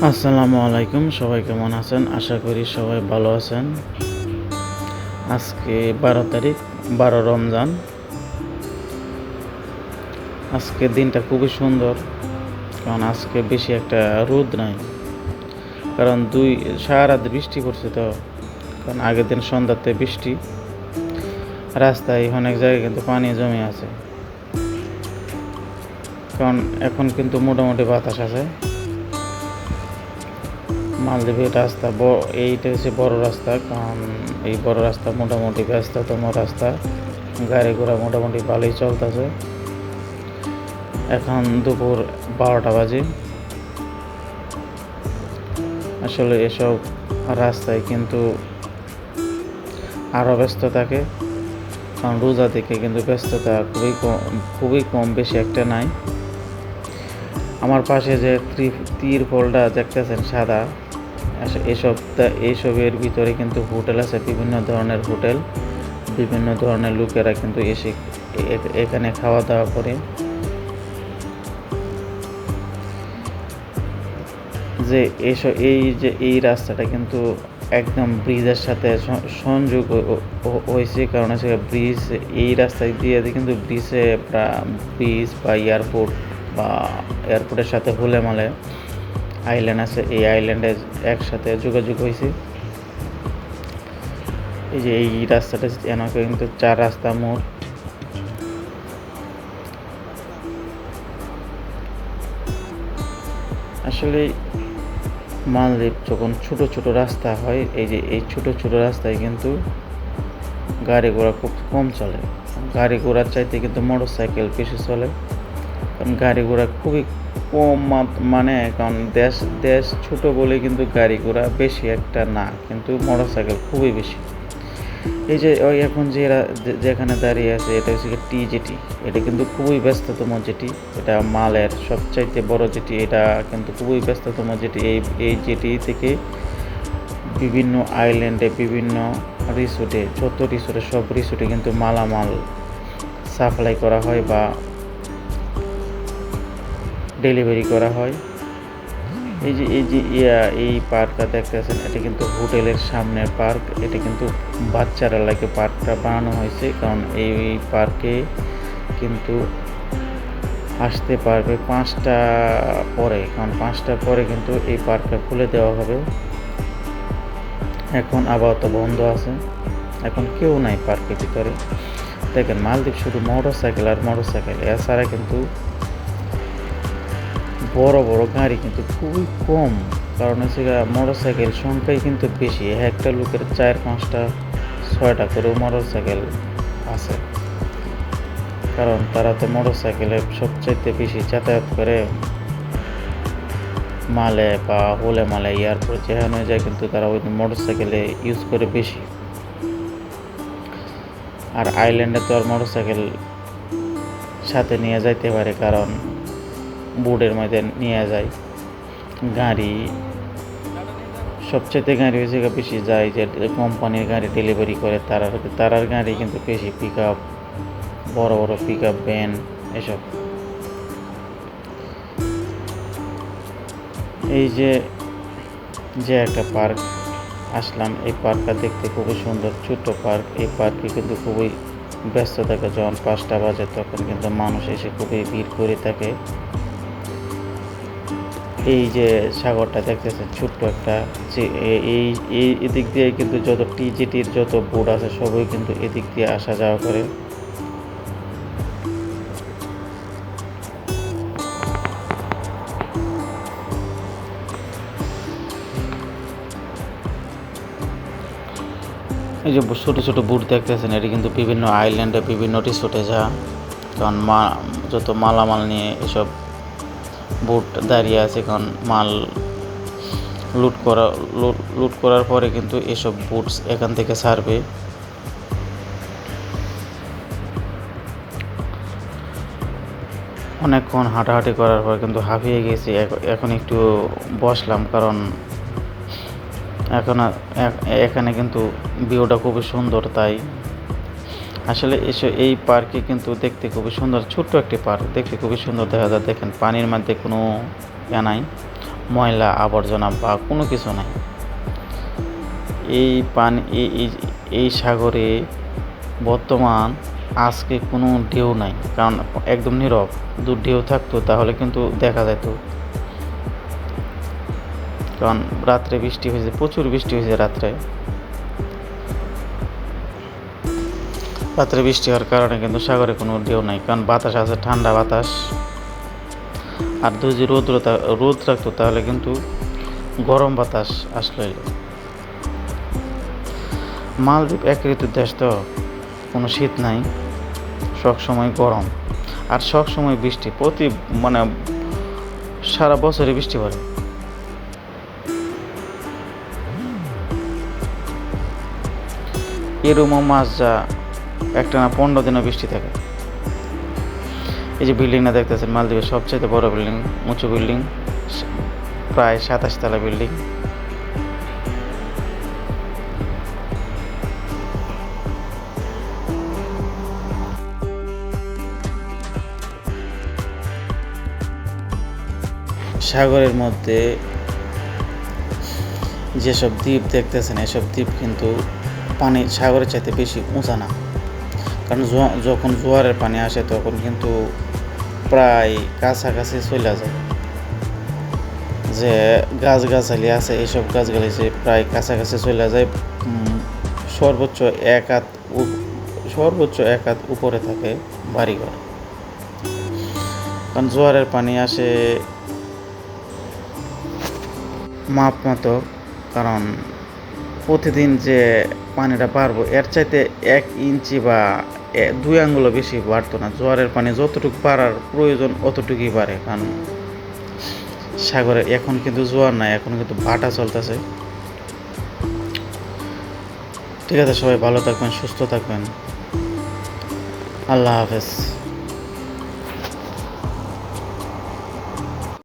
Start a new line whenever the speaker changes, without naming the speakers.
আসসালামু আলাইকুম, সবাই কেমন আছেন? আশা করি সবাই ভালো আছেন। আজকে বারো তারিখ, বারো রমজান। আজকে দিনটা খুবই সুন্দর, কারণ আজকে বেশি একটা রোদ নাই। কারণ দুই সারা বৃষ্টি পড়ছে তো, কারণ আগের দিন সন্ধ্যাতে বৃষ্টি। রাস্তায় অনেক জায়গায় কিন্তু পানি জমে আছে। কারণ এখন কিন্তু মোটামুটি বাতাস আছে। মালদ্বীপের রাস্তা এইটা হচ্ছে বড় রাস্তা, কারণ এই বড় রাস্তা মোটামুটি ব্যস্ততম রাস্তা। গাড়ি ঘোড়া মোটামুটি ভালোই চলতেছে। এখন দুপুর বারোটা বাজে। আসলে এসব রাস্তায় কিন্তু আরও ব্যস্ত থাকে, কারণ রোজা থেকে কিন্তু ব্যস্ততা খুবই কম খুবই কম, বেশি একটা নাই। আমার পাশে যে ত্রি- তীর ফলটা দেখতেছেন সাদা আস- এসব তা- এইসবের ভিতরে কিন্তু হোটেল আছে, বিভিন্ন ধরনের হোটেল, বিভিন্ন ধরনের লোকেরা কিন্তু এসে এখানে খাওয়া দাওয়া করে। যে এসব এই যে, এই রাস্তাটা কিন্তু একদম ব্রিজের সাথে সংযোগ হয়েছে, কারণ হচ্ছে ব্রিজ, এই রাস্তায় দিয়ে কিন্তু ব্রিজে ব্রিজ বা এয়ারপোর্ট বা এয়ারপোর্টের সাথে হুলে মালে। আইল্যান্ড আছে, এই আইল্যান্ডে একসাথে যোগাযোগ হয়েছে। এই যে এই রাস্তাটা এনাকে কিন্তু চার রাস্তা মোড় আসলে মালদ্বীপ যখন ছোট ছোট রাস্তা হয়, এই যে এই ছোট ছোট রাস্তায় কিন্তু গাড়ি ঘোড়া খুব কম চলে। গাড়ি ঘোড়ার চাইতে কিন্তু মোটর সাইকেল বেশি চলে। কারণ গাড়ি ঘোড়া খুবই কম মানে কারণ দেশ দেশ ছোট বলে কিন্তু গাড়ি ঘোড়া বেশি একটা না, কিন্তু মোটর সাইকেল খুবই বেশি। এই যে, ওই এখন যে- যেখানে দাঁড়িয়ে আছে, এটা হচ্ছে টি জেটি এটা কিন্তু খুবই ব্যস্ততম জেটি এটা মালের সবচাইতে বড় জেটি এটা কিন্তু খুবই ব্যস্ততম জেটি এই এই জেটি থেকে বিভিন্ন আইল্যান্ডে বিভিন্ন রিসোর্টে যত রিসোর্টে সব রিসোর্টে কিন্তু মালামাল সাপ্লাই করা হয় বা ডেলিভারি করা হয়। এই যে এই যে, ইয়া, এই পার্কটা দেখতেছেন, এটা কিন্তু হোটেলের সামনের পার্ক। এটা কিন্তু বাচ্চারা লাগে পার্কটা বানানো হয়েছে, কারণ এই পার্কে কিন্তু আসতে পারবে পাঁচটা পরে, কারণ পাঁচটা পরে কিন্তু এই পার্কটা খুলে দেওয়া হবে। এখন আপাতত বন্ধ আছে। এখন কেউ নাই পার্কের ভিতরে। দেখেন, মালদ্বীপ শুধু মোটর সাইকেল আর মোটর সাইকেল এছাড়া কিন্তু বড় বড় গাড়ি কিন্তু খুবই কম। কারণ হচ্ছে মোটর সাইকেল সংখ্যাই কিন্তু বেশি। একটা লোকের চার, পাঁচটা, ছয়টা করেও মোটর সাইকেল আছে। কারণ তারা তো মোটর সাইকেলে সবচাইতে বেশি যাতায়াত করে। মালে বা হোলে মালে এয়ারপোর্ট যেখানে যায় কিন্তু তারা ওই মোটর সাইকেলে ইউজ করে বেশি। আর আইল্যান্ডে তো আর মোটর সাইকেল সাথে নিয়ে যাইতে পারে, কারণ বোর্ডের মধ্যে নিয়ে যায়। গাড়ি সবচেয়ে গাড়ি হয়েছে বেশি যায় যে কোম্পানির গাড়ি ডেলিভারি করে, তারার তারার গাড়ি কিন্তু বেশি পিক আপ বড় বড় পিক আপ ভ্যান এসব। এই যে যে একটা পার্ক আসলাম। এই পার্কটা দেখতে খুবই সুন্দর, ছোট্ট পার্ক এই পার্কে কিন্তু খুবই ব্যস্ত থাকে, যখন পাঁচটা বাজে তখন কিন্তু মানুষ এসে খুবই ভিড় করে থাকে। এই যে সাগরটা দেখতেছেন, ছোট্ট একটা এই এই এদিক দিয়ে কিন্তু যত টিজিটির যত বোর্ড আছে, সবই কিন্তু এদিক দিয়ে আসা যাওয়া করে। এই যে ছোট ছোট বুট দেখতেছেন, এটি কিন্তু বিভিন্ন আইল্যান্ডে বিভিন্ন রিসোর্টে যা। কারণ মা যত মালামাল নিয়ে এসব বুট দাঁড়িয়ে আছে, কারণ মাল লুট করা লুট- করার পরে কিন্তু এসব বুটস এখান থেকে ছাড়বে। অনেকক্ষণ হাঁটাহাঁটি করার পর কিন্তু হাঁপিয়ে গেছি এখন একটু বসলাম, কারণ এখন এখানে কিন্তু ভিউটা খুবই সুন্দর, তাই আসলে এসে, এই পার্কে কিন্তু দেখতে খুবই সুন্দর, ছোট্ট একটি পার্ক। দেখতে খুবই সুন্দর, দেখা যায়, দেখেন, পানির মধ্যে কোনো ইয়া নাই, ময়লা আবর্জনা বা কোনো কিছু নাই। এই পানি, এই সাগরে বর্তমান আজকে কোনো ঢেউ নাই, কারণ একদম নীরব। দু ঢেউ থাকতো, তাহলে কিন্তু দেখা যেত। কারণ রাত্রে বৃষ্টি হয়েছে, প্রচুর বৃষ্টি হয়েছে রাত্রে। রাত্রে বৃষ্টি হওয়ার কারণে কিন্তু সাগরে কোনো ঢেউ নাই, কারণ বাতাস আছে, ঠান্ডা বাতাস। আর যদি রোদ্র থা- রোদ রাখতো তাহলে কিন্তু গরম বাতাস আসলো মালদ্বীপ এক ঋতুর দেশ তো, কোনো শীত নাই, সব সময় গরম। আর সব সময় বৃষ্টি, প্রতি মানে সারা বছরই বৃষ্টি পড়ে। এরমও মাছ যা একটা না পনেরো দিনও বৃষ্টি থাকে। এই যে বিল্ডিংটা দেখতেছেন, মালদ্বীপের সবচেয়ে বড় বিল্ডিং উঁচু বিল্ডিং প্রায় সাতাশ তলা বিল্ডিং সাগরের মধ্যে যেসব দ্বীপ দেখতেছেন, এসব দ্বীপ কিন্তু পানি সাগরের চাইতে বেশি উঁচা না। কারণ যখন জোয়ারের পানি আসে তখন কিন্তু প্রায় কাছাকাছি চলে যায়। যে গাছগাছালি আছে, এইসব গাছগালি প্রায় কাছাকাছি চলে যায় সর্বোচ্চ এক হাত সর্বোচ্চ এক হাত উপরে থাকে বাড়িঘর। কারণ জোয়ারের পানি আসে মাপ মতো, কারণ প্রতিদিন যে পানিটা বাড়বো এর চাইতে এক ইঞ্চি বা দুই আঙুলও বেশি বাড়তো না। জোয়ারের পানি যতটুকু বাড়ার প্রয়োজন অতটুকুই বাড়ে, কারণ সাগরে এখন কিন্তু জোয়ার নাই, এখন কিন্তু ভাটা চলতেছে। ঠিক আছে, সবাই ভালো থাকবেন, সুস্থ থাকবেন। আল্লাহ হাফেজ।